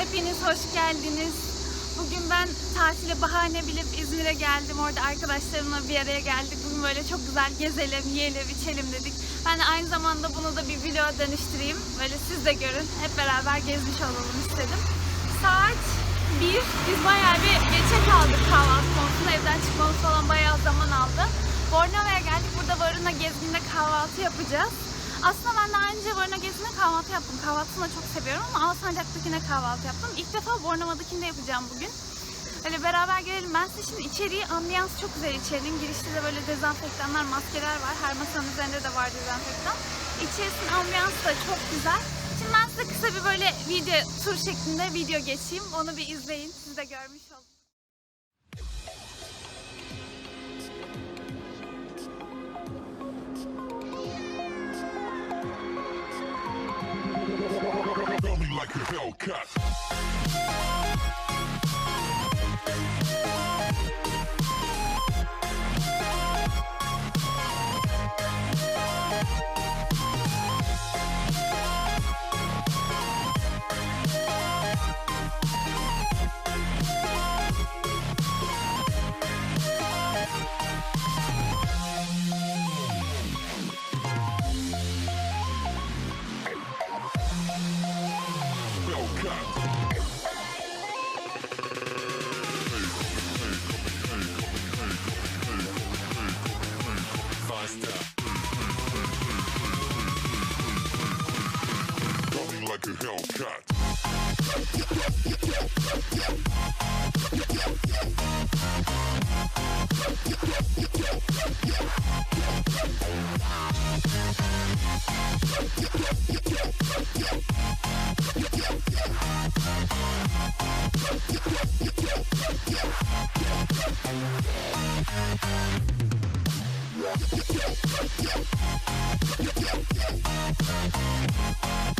Hepiniz hoş geldiniz. Bugün ben tatile bahane bilip İzmir'e geldim. Orada arkadaşlarımla bir araya geldik. Bugün böyle çok güzel gezelim, yiyelim, içelim dedik. Ben de aynı zamanda bunu da bir video dönüştüreyim. Böyle siz de görün. Hep beraber gezmiş olalım istedim. Saat 1. Biz bayağı bir geçe kaldık kahvaltı konusunda. Evden çıkmamız falan bayağı zaman aldı. Bornova'ya geldik. Burada Varuna Gezgin'de kahvaltı yapacağız. Aslında ben daha önce Bornova Gezgin'de kahvaltı yaptım. Kahvaltısını da çok seviyorum ama Alsancak'takine kahvaltı yaptım. İlk defa Bornova'dakinde yapacağım bugün. Öyle beraber gelelim. Ben size şimdi içeriği, ambiyans çok güzel içerinin. Girişte de böyle dezenfektanlar, maskeler var. Her masanın üzerinde de var dezenfektan. İçerisinin ambiyansı da çok güzel. Şimdi ben size kısa bir böyle video tur şeklinde video geçeyim. Onu bir izleyin. Siz de görmüş olun. Like a Hellcat. Me like a Hellcat. Like.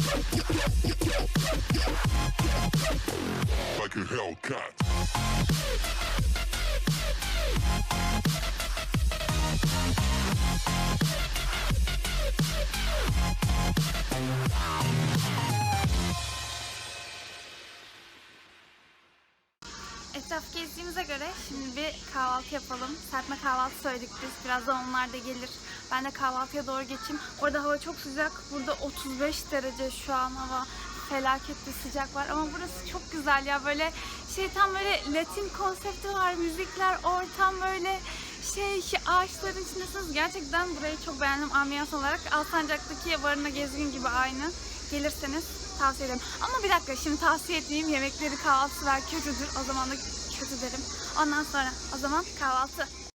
Etraf gezdiğimize göre şimdi bir kahvaltı yapalım. Serpme kahvaltı söyledik biz. Birazdan onlar da gelir. Ben de kahvaltıya doğru geçeyim. Orada hava çok sıcak. Burada 35 derece şu an hava. Felaket bir sıcak var ama burası çok güzel ya böyle şey tam böyle Latin konsepti var müzikler ortam böyle şey ağaçların içindesiniz gerçekten burayı çok beğendim ambiyans olarak Alsancak'taki Varına Gezgin gibi aynı gelirseniz tavsiye ederim. Ama bir dakika şimdi tavsiye ettiğim yemekleri kahvaltılar kötüdür. O zaman da kötü derim. Ondan sonra o zaman kahvaltı.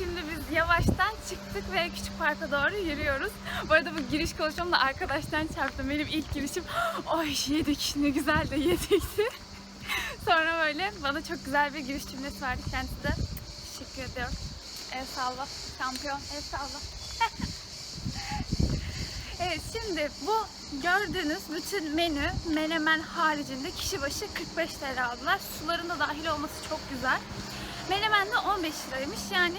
Şimdi biz yavaştan çıktık ve küçük parka doğru yürüyoruz. Bu arada bu giriş konuşmamda arkadaştan çarptım. Benim ilk girişim ay yedik ne güzel de yedikti. Sonra böyle bana çok güzel bir giriş cümlesi verdi. Kendisi de teşekkür ediyorum. El salla. Şampiyon. El salla. Evet şimdi bu gördüğünüz bütün menü menemen haricinde kişi başı 45 TL aldılar. Suların da dahil olması çok güzel. Menemen de 15 liraymış yani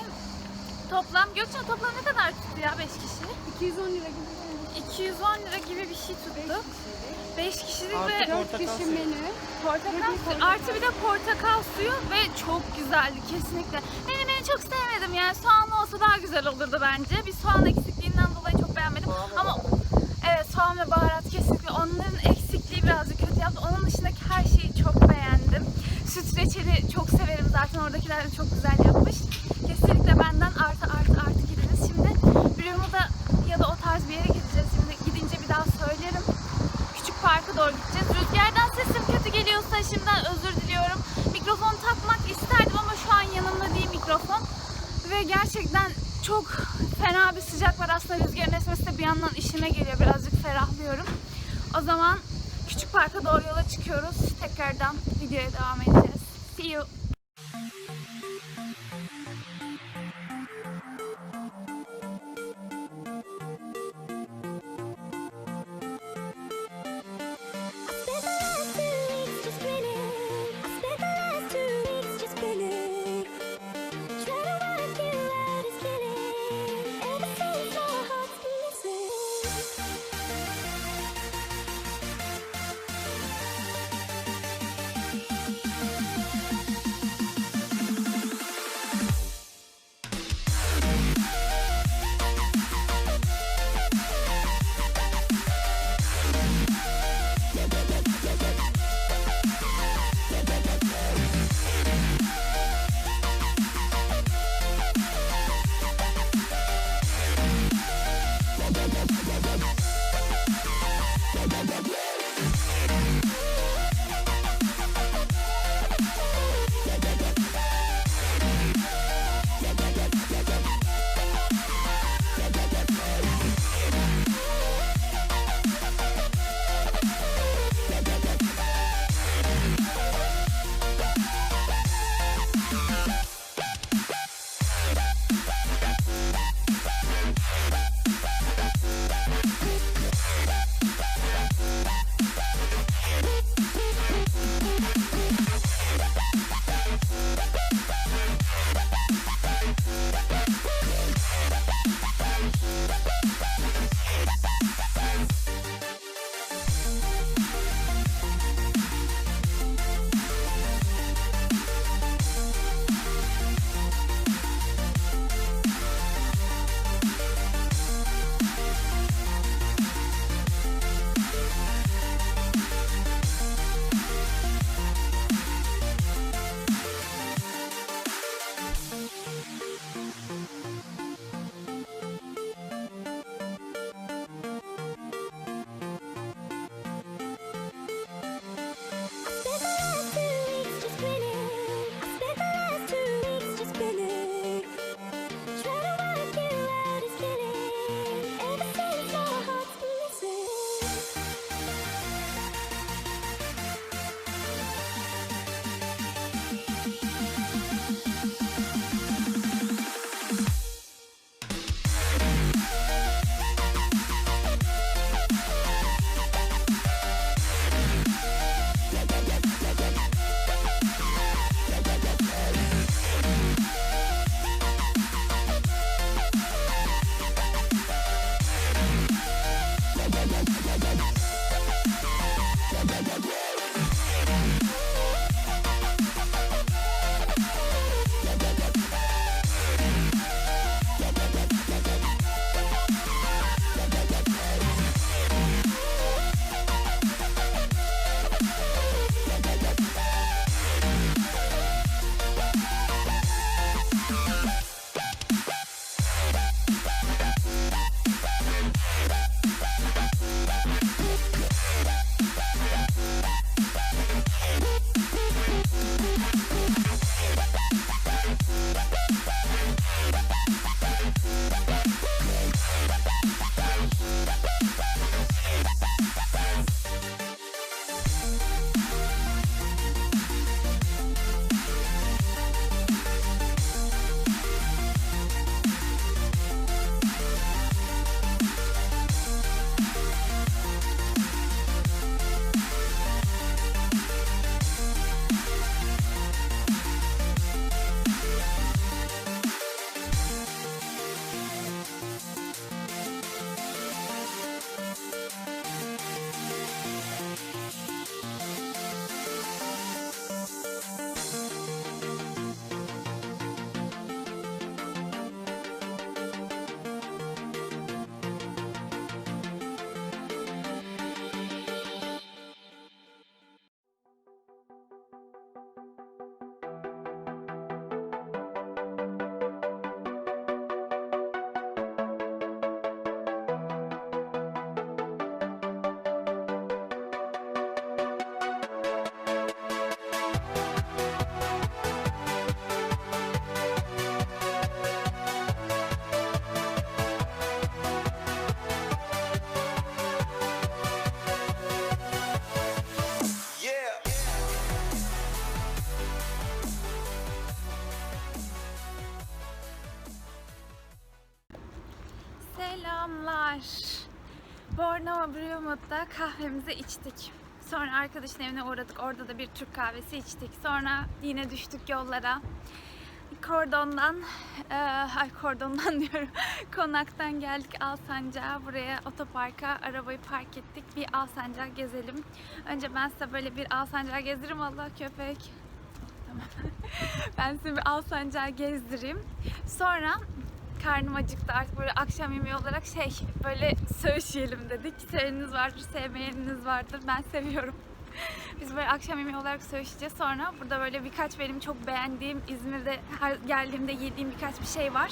toplam Gökçen toplam ne kadar tuttu ya 5 kişi? 210 lira gibi 210 lira gibi bir şey tuttu. 5 kişilik Artı ve 4 kişi menü. portakal suyu artı bir de portakal suyu ve çok güzeldi kesinlikle. Menemeni çok sevmedim yani soğanlı olsa daha güzel olurdu bence. Bir soğan eksikliğinden dolayı çok beğenmedim ama evet soğan ve baharat kesinlikle onların eksikliği birazcık kötü yaptı. Onun dışındaki her şeyi çok beğendim. Süt reçeli çok severim zaten oradakiler de çok güzel yapmış. Kesinlikle benden artı artı artı gidiniz. Şimdi Bruma'da ya da o tarz bir yere gideceğiz. Şimdi gidince bir daha söylerim. Küçük parka doğru gideceğiz. Rüzgardan sesim kötü geliyorsa şimdiden özür diliyorum. Mikrofon takmak isterdim ama şu an yanımda değil mikrofon. Ve gerçekten çok fena bir sıcak var. Aslında rüzgarın esmesi de bir yandan işime geliyor. Birazcık ferahlıyorum. O zaman küçük parka doğru yola çıkıyoruz. Tekrardan videoya devam edeceğiz. See you. Kahvemizi içtik. Sonra arkadaşın evine uğradık. Orada da bir Türk kahvesi içtik. Sonra yine düştük yollara. Kordon'dan, eee, ay kordondan diyorum, konaktan geldik Alsancak'a. Buraya otoparka arabayı park ettik. Bir Alsancak gezelim. Önce ben size böyle bir Alsancak gezdiririm. Allah köpek. Tamam. ben size bir Alsancak'ı gezdireyim. Sonra karnım acıktı artık böyle akşam yemeği olarak şey böyle söğüş yiyelim dedik. Seveniz vardır, sevmeyeniniz vardır. Ben seviyorum. Biz böyle akşam yemeği olarak söğüşeceğiz. Sonra burada böyle birkaç benim çok beğendiğim İzmir'de her geldiğimde yediğim birkaç bir şey var.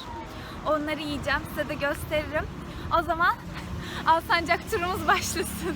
Onları yiyeceğim. Size de gösteririm. O zaman Alsancak turumuz başlasın.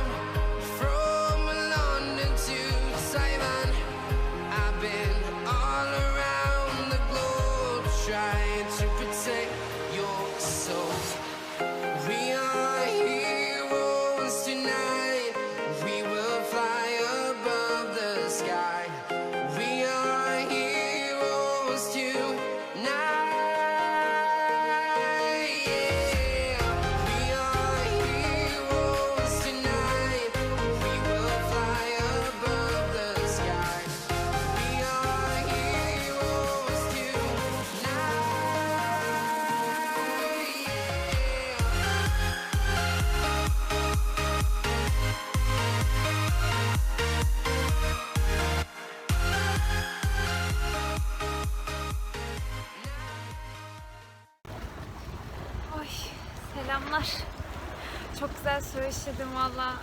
söyleştim valla.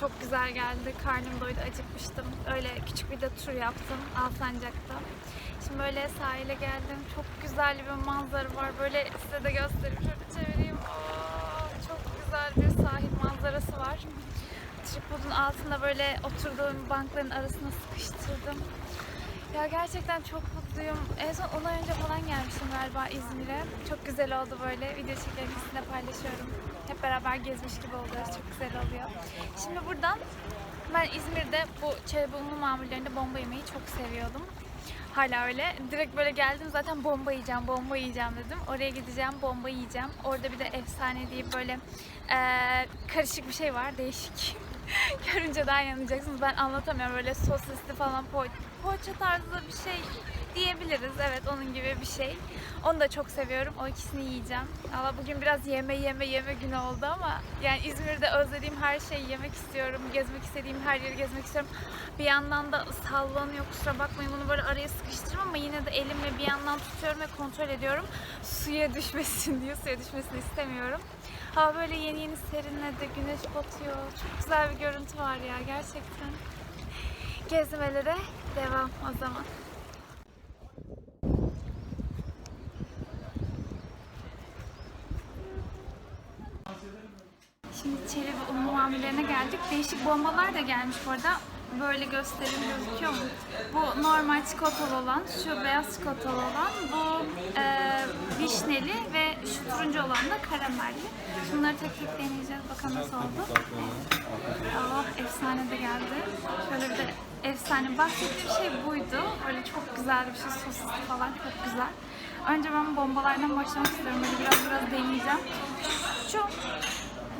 Çok güzel geldi. Karnım doydu, acıkmıştım. Öyle küçük bir de tur yaptım Alsancak'ta. Şimdi böyle sahile geldim. Çok güzel bir manzara var. Böyle size de göstereyim. Şöyle çevireyim. Oo, çok güzel bir sahil manzarası var. Tripodun altında böyle oturduğum bankların arasına sıkıştırdım. Ya gerçekten çok mutluyum. En son 10 ay önce falan gelmiştim galiba İzmir'e. Çok güzel oldu böyle. Video çekerim sizinle paylaşıyorum. Hep beraber gezmiş gibi oluyoruz. Çok güzel oluyor. Şimdi buradan ben İzmir'de bu çevre mamullerinde bomba yemeyi çok seviyordum. Hala öyle. Direkt böyle geldim zaten bomba yiyeceğim, bomba yiyeceğim dedim. Oraya gideceğim, bomba yiyeceğim. Orada bir de efsane diye böyle eee, karışık bir şey var, değişik. Görünce daha yanılacaksınız. Ben anlatamıyorum. Böyle sosisli falan po poğaça tarzı bir şey diyebiliriz. Evet onun gibi bir şey. Onu da çok seviyorum. O ikisini yiyeceğim. Valla bugün biraz yeme yeme yeme günü oldu ama yani İzmir'de özlediğim her şeyi yemek istiyorum. Gezmek istediğim her yeri gezmek istiyorum. Bir yandan da sallanıyor kusura bakmayın bunu böyle araya sıkıştırırım ama yine de elimle bir yandan tutuyorum ve kontrol ediyorum. Suya düşmesin diye suya düşmesini istemiyorum. Hava böyle yeni yeni serinledi, güneş batıyor. Çok güzel bir görüntü var ya gerçekten. Gezmelere devam o zaman. Şimdi çeri ve un geldik. Değişik bombalar da gelmiş bu arada. Böyle göstereyim gözüküyor mu? Bu normal çikolatalı olan, şu beyaz çikolatalı olan, bu e, vişneli ve şu turuncu olan da karamelli. Bunları tek tek deneyeceğiz. Bakalım nasıl oldu. Oh, efsane de geldi. Şöyle bir de efsane. Bahsettiğim şey buydu. Böyle çok güzel bir şey. Sosisli falan çok güzel. Önce ben bombalardan başlamak istiyorum. Böyle biraz biraz deneyeceğim. Şu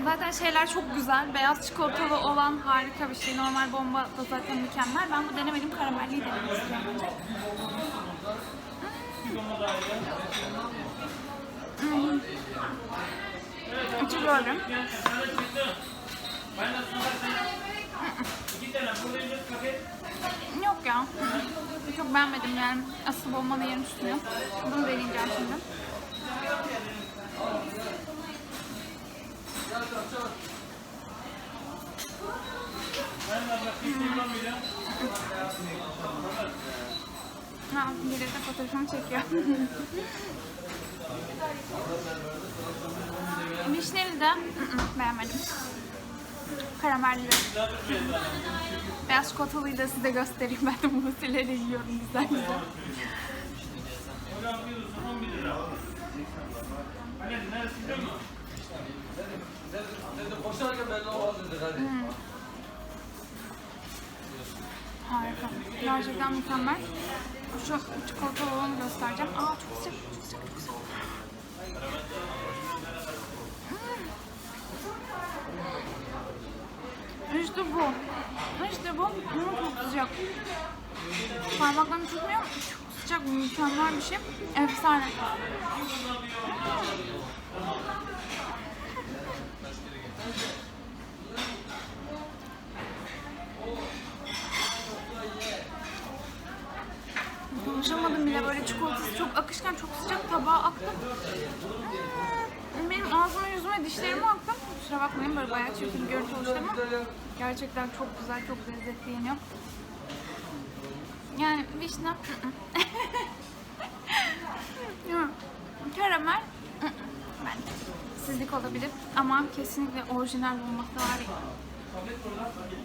Zaten şeyler çok güzel. Beyaz çikolatalı olan harika bir şey. Normal bomba da zaten mükemmel. Ben bu denemedim karamelliyi denemek istiyorum. Hmm. Böyle. Yok ya. Çok beğenmedim yani. Asıl bombanı yerim üstüne. Bunu deneyeceğim şimdi. Ha, biri de fotoğrafımı çekiyor. Vişneli de beğenmedim. Karamelli. Beyaz çikolatalıyı da size göstereyim. Ben de bu vesileyle yiyorum güzel güzel. Harika. Gerçekten mükemmel. Şu çikolatalı olanı göstereceğim. Aa çok sıcak, çok sıcak. Hmm. İşte bu. İşte bu. Ama çok sıcak. Parmaklarım tutmuyor. Çok sıcak, mükemmel bir şey. Efsane. Konuşamadım bile böyle çikolatası çok akışkan çok sıcak tabağa aktı. Hmm, Benim ağzıma yüzüme dişlerime aktı. Kusura bakmayın böyle bayağı çirkin görüntü oluştu ama gerçekten çok güzel çok lezzetli yeniyor. Yani vişne Ya, karamel bence sizlik olabilir ama kesinlikle orijinal olması var ya.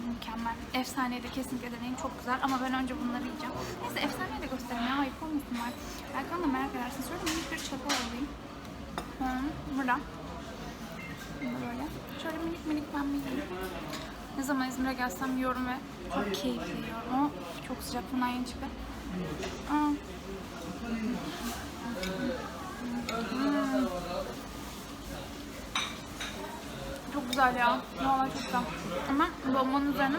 Mükemmel. Efsaneyi de kesinlikle deneyin. Çok güzel ama ben önce bunları yiyeceğim. Neyse efsaneyi de göstereyim ya. Ayıp olmasın var. Onu da merak edersin. Şöyle minik bir çapa alayım. Hı, burada. Böyle. Şöyle minik minik ben bir yiyeyim. Ne zaman İzmir'e gelsem yiyorum ve çok keyifli yiyorum. O çok sıcak. Bundan yeni çıktı. Aa. Hmm. Çok güzel ya. Vallahi çok güzel. Ama bombanın üzerine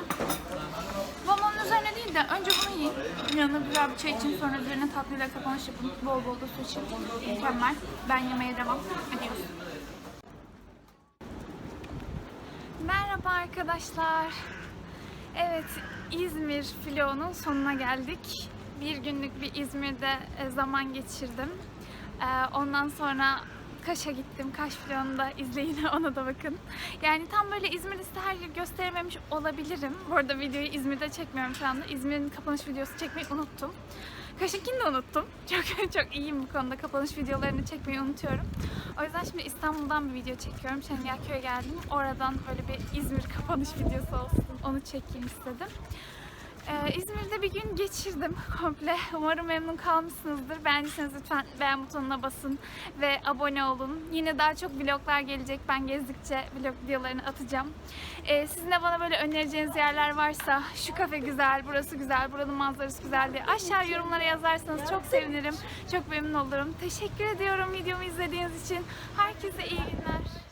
Bombanın üzerine değil de önce bunu yiyin. Yanına güzel bir çay için sonra üzerine tatlıyla kapanış yapın. Bol bol da su için. Mükemmel. Ben yemeye devam ediyoruz. Merhaba arkadaşlar. Evet, İzmir vlogunun sonuna geldik. Bir günlük bir İzmir'de e, zaman geçirdim. E, Ondan sonra Kaş'a gittim. Kaş vlogunu da izleyin ona da bakın. Yani tam böyle İzmir'de size her yeri gösterememiş olabilirim. Bu arada videoyu İzmir'de çekmiyorum şu anda. İzmir'in kapanış videosu çekmeyi unuttum. Kaş'ınkini de unuttum. Çok çok iyiyim bu konuda. Kapanış videolarını çekmeyi unutuyorum. O yüzden şimdi İstanbul'dan bir video çekiyorum. Şengelköy'e geldim. Oradan böyle bir İzmir kapanış videosu olsun. Onu çekeyim istedim. Ee, İzmir'de bir gün geçirdim komple. Umarım memnun kalmışsınızdır. Beğendiyseniz lütfen beğen butonuna basın ve abone olun. Yine daha çok vloglar gelecek. Ben gezdikçe vlog videolarını atacağım. Ee, sizin de bana böyle önereceğiniz yerler varsa şu kafe güzel, burası güzel, buranın manzarası güzel diye aşağı yorumlara yazarsanız çok sevinirim. Çok memnun olurum. Teşekkür ediyorum videomu izlediğiniz için. Herkese iyi günler.